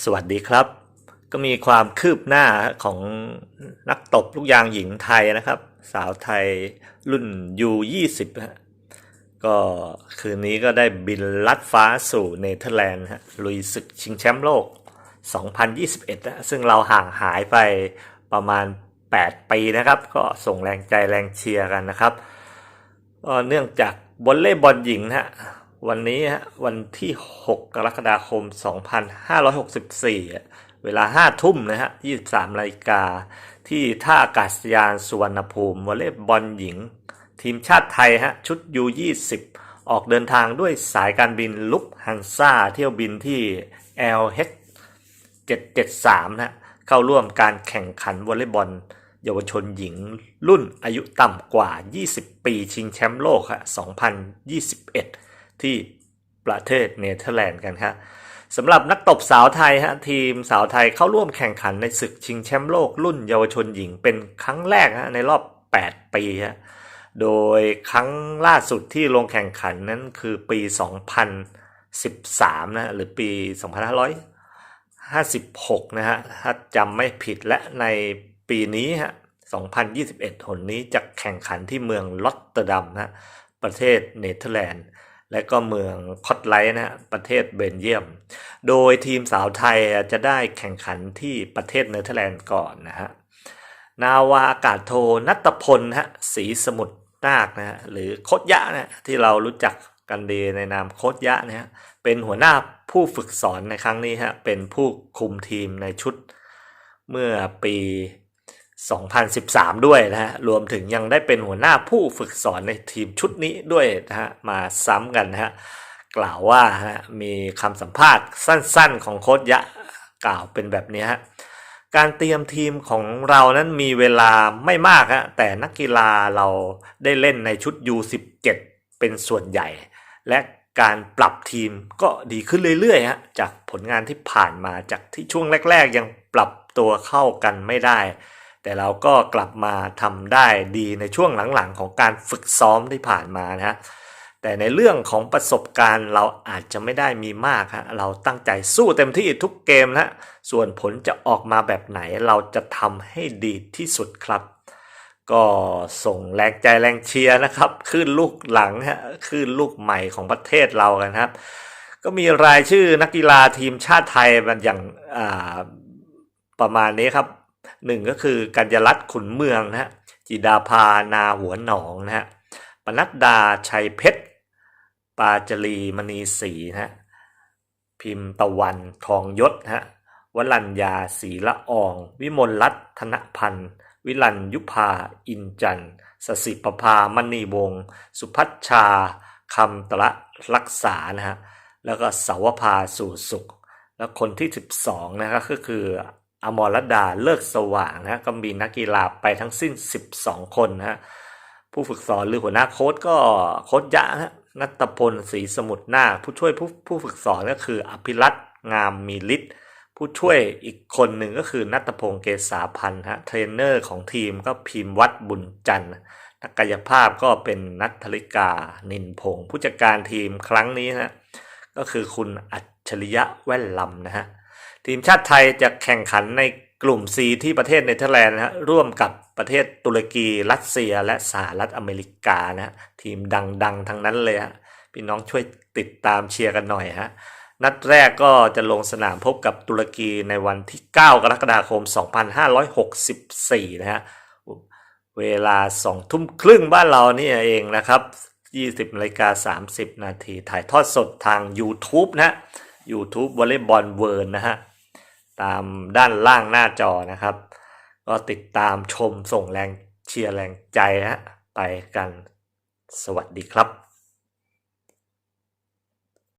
สวัสดีครับ ก็มีความคืบหน้าของนักตบลูกยางหญิงไทยนะครับ สาวไทยรุ่น U20 ฮะก็คืนนี้ก็ได้บินลัดฟ้าสู่เนเธอร์แลนด์ฮะลุยศึกชิงแชมป์โลก 2021นะซึ่งเราห่างหายไปประมาณ 8 ปีนะครับ ก็ส่งแรงใจแรงเชียร์กันนะครับก็เนื่องจากวอลเลย์บอลหญิงนะฮะ วันนี้วันที่ 6 กรกฎาคม 2564อะเวลา 5 ทุ่มนะฮะ 23นาฬิกา ที่ท่าอากาศยานสุวรรณภูมิวอลเลย์บอลหญิง ทีมชาติไทยฮะ ชุด U20 ออกเดินทางด้วยสายการบินลุกฮันซ่า เที่ยวบินที่ LH 773 นะฮะเข้าร่วมการแข่งขันวอลเลย์บอลเยาวชนหญิงรุ่นอายุต่ำกว่า 20 ปีชิงแชมป์โลกฮะ2021 ที่ประเทศเนเธอร์แลนด์กันครับสำหรับนักตบสาวไทยฮะทีมสาวไทยเข้าร่วมแข่งขันในศึกชิงแชมป์โลกรุ่นเยาวชนหญิงเป็นครั้งแรกฮะในรอบ 8 ปีฮะโดยครั้งล่าสุดที่ลงแข่งขันนั้นคือปี 2013 นะหรือปี 2556 นะฮะถ้าจำไม่ผิดและในปีนี้ฮะ2021 หนนี้จะแข่งขันที่เมืองลอตเตอร์ดัมนะประเทศเนเธอร์แลนด์ และก็เมืองคอตไลท์นะฮะประเทศเบลเยียม โดยทีมสาวไทยจะได้แข่งขันที่ประเทศเนเธอร์แลนด์ก่อนนะฮะนาวาอากาศโทนัตพลฮะศรีสมุทรนาคนะฮะหรือโคดยะนะที่เรารู้จักกันดีในนามโคดยะนะฮะเป็นหัวหน้าผู้ฝึกสอนในครั้งนี้ฮะเป็นผู้คุมทีมในชุดเมื่อปี 2013 ด้วยนะฮะ รวมถึงยังได้เป็นหัวหน้าผู้ฝึกสอนในทีมชุดนี้ด้วยนะฮะ มาซ้ำกันนะฮะ กล่าวว่าฮะมีคำสัมภาษณ์สั้นๆ ของโค้ชยะกล่าวเป็นแบบนี้ฮะ การเตรียมทีมของเรานั้นมีเวลาไม่มากฮะ แต่นักกีฬาเราได้เล่นในชุด U17 เป็นส่วนใหญ่ และการปรับทีมก็ดีขึ้นเรื่อยๆฮะ จากผลงานที่ผ่านมาจากที่ช่วงแรก ๆ ยังปรับตัวเข้ากันไม่ได้ แต่เราก็กลับมาทำได้ดีในช่วงหลังๆ ของการฝึกซ้อมที่ผ่านมานะฮะแต่ในเรื่องของประสบการณ์เราอาจจะไม่ได้มีมากฮะเราตั้งใจสู้เต็มที่ทุกเกมนะส่วนผลจะออกมาแบบไหนเราจะทำให้ดีที่สุดครับ ก็ส่งแรงใจแรงเชียร์นะครับขึ้นลูกหลังฮะขึ้นลูกใหม่ของประเทศเรากันครับ ก็มีรายชื่อนักกีฬาทีมชาติไทยมันอย่างอ่าประมาณนี้ครับ หนึ่งก็คือกัญญรัตน์ขุนเมืองนะฮะจิดาภานาหัวหนองนะฮะปนัดดาชัยเพชรปาจรีมณีศรีนะฮะพิมพ์ตะวันทองยศนะฮะวลัญญาศรีละออง วิมลรัตธนพันธ์ วิลัญยุพาอินจันทร์สสิปภามณีวงศ์สุพัชชาคำตระรักษานะฮะแล้วก็สาวภาสู่สุข แล้วคนที่ 12 นะครับก็คือ อมรดาเลิกสว่างนะก็มีนักกีฬาไปทั้งสิ้น 12 คนนะผู้ฝึกสอนหรือหัวหน้าโค้ชก็โค้ชยะฮะนัตพลศรีสมุทรนาผู้ช่วยผู้ผู้ฝึกสอนก็คืออภิรัตน์งามมีฤทธิ์ผู้ช่วยอีกคนหนึ่งก็คือนัตพงศ์เกษาพันธ์ฮะเทรนเนอร์ของทีมก็พิมพ์วัดบุญจันทร์นักกายภาพก็เป็นนัทธริกานินพงศ์ผู้จัดการทีมครั้งนี้นะก็คือคุณอัจฉริยะแว่นลำนะฮะ ทีมชาติไทยจะแข่งขันในกลุ่ม C ที่ประเทศเนเธอร์แลนด์นะฮะร่วมกับประเทศตุรกี รัสเซียและสหรัฐอเมริกานะฮะทีมดังๆ ทั้งนั้นเลยฮะพี่น้องช่วยติดตามเชียร์กันหน่อยฮะนัดแรกก็จะลงสนามพบกับตุรกีในวันที่ 9 กรกฎาคม 2564 นะฮะเวลา 2 ทุ่มครึ่งบ้านเรานี่เองนะครับ 20นาฬิกา30 นาทีถ่ายทอดสดทาง YouTube นะฮะ YouTube วอลเลย์บอลเวิร์นนะฮะ ตามด้านล่างหน้าจอนะครับ ก็ติดตามชมส่งแรงเชียร์แรงใจฮะไปกันสวัสดีครับ